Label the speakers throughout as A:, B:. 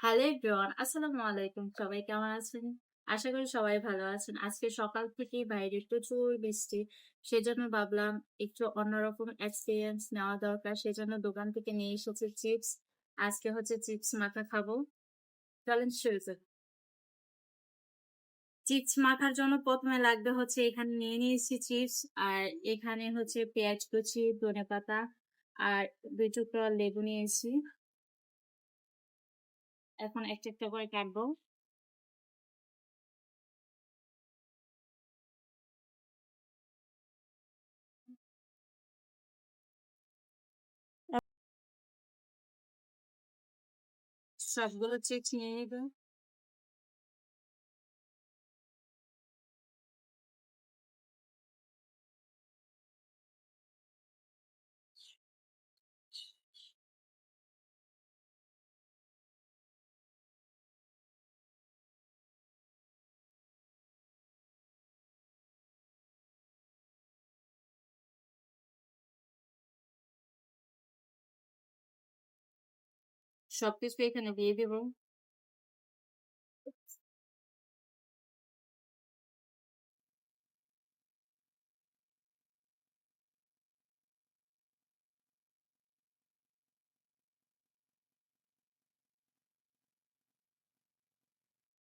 A: Hello everyone আসসালামু আলাইকুম সবাই কেমন আছেন? আশা করি সবাই ভালো আছেন। আজকে সকাল থেকেই বাইরে প্রচুর বৃষ্টি। সেজন্য ভাবলাম একটু অন্যরকম এক্সপিরিয়েন্স নেওয়া দরকার। সেজন্য দোকান থেকে নিয়ে এসেছি চিপস আজকে হচ্ছে চিপস মাখা খাব। চলেন শুরু চিপস মাখার জন্য প্রথমে লাগবে হচ্ছে এখানে নিয়ে নিয়েছি চিপস আর এখানে হচ্ছে পেঁয়াজ কুচি ধনে পাতা আর দুই টুকরো লেবু নিয়েছি। এখন একটা একটা করে কাটবো। সবগুলো চিপস নিয়ে নিবে। সবকিছু এখানে দিয়ে দিব।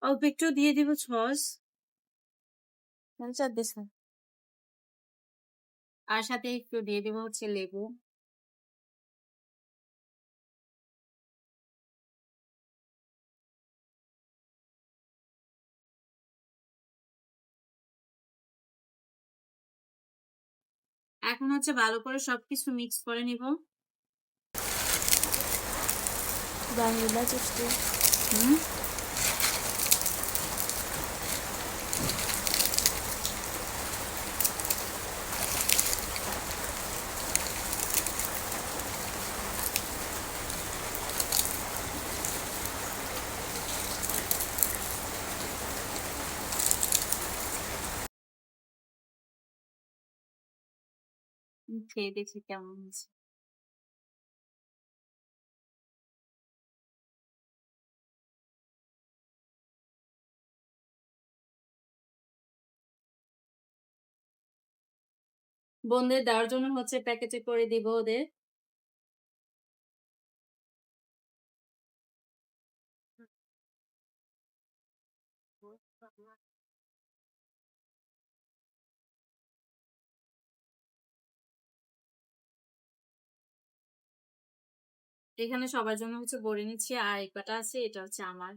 A: অল্প একটু দিয়ে দিব সস। চার আর সাথে একটু দিয়ে দিব হচ্ছে লেবু। এখন হচ্ছে ভালো করে সবকিছু মিক্স করে নিব।
B: বাংলা চিপস
A: হুম? খেয়ে দেখি কেমন হয়েছে বোনদের দেওয়ার জন্য হচ্ছে প্যাকেটে করে দিব ওদের। এখানে সবার জন্য হচ্ছে বড়ি নিচ্ছি আর এই কটা আছে এটা হচ্ছে আমার।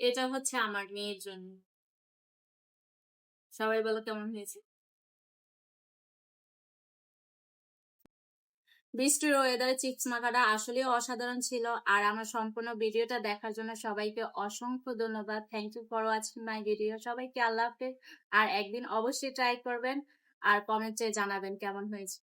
A: এটা হচ্ছে আমার মেয়ের জন্য। সবাই বলো কেমন হয়েছে? বৃষ্টির ওয়েদারে চিপস মাখাটা আসলে অসাধারণ ছিল। আর আমার সম্পূর্ণ ভিডিওটা দেখার জন্য সবাইকে অসংখ্য ধন্যবাদ। Thank you for watching my video সবাইকে আল্লাহ হাফেজ। আর একদিন অবশ্যই ট্রাই করবেন। আর কমেন্টে জানাবেন কেমন হয়েছে।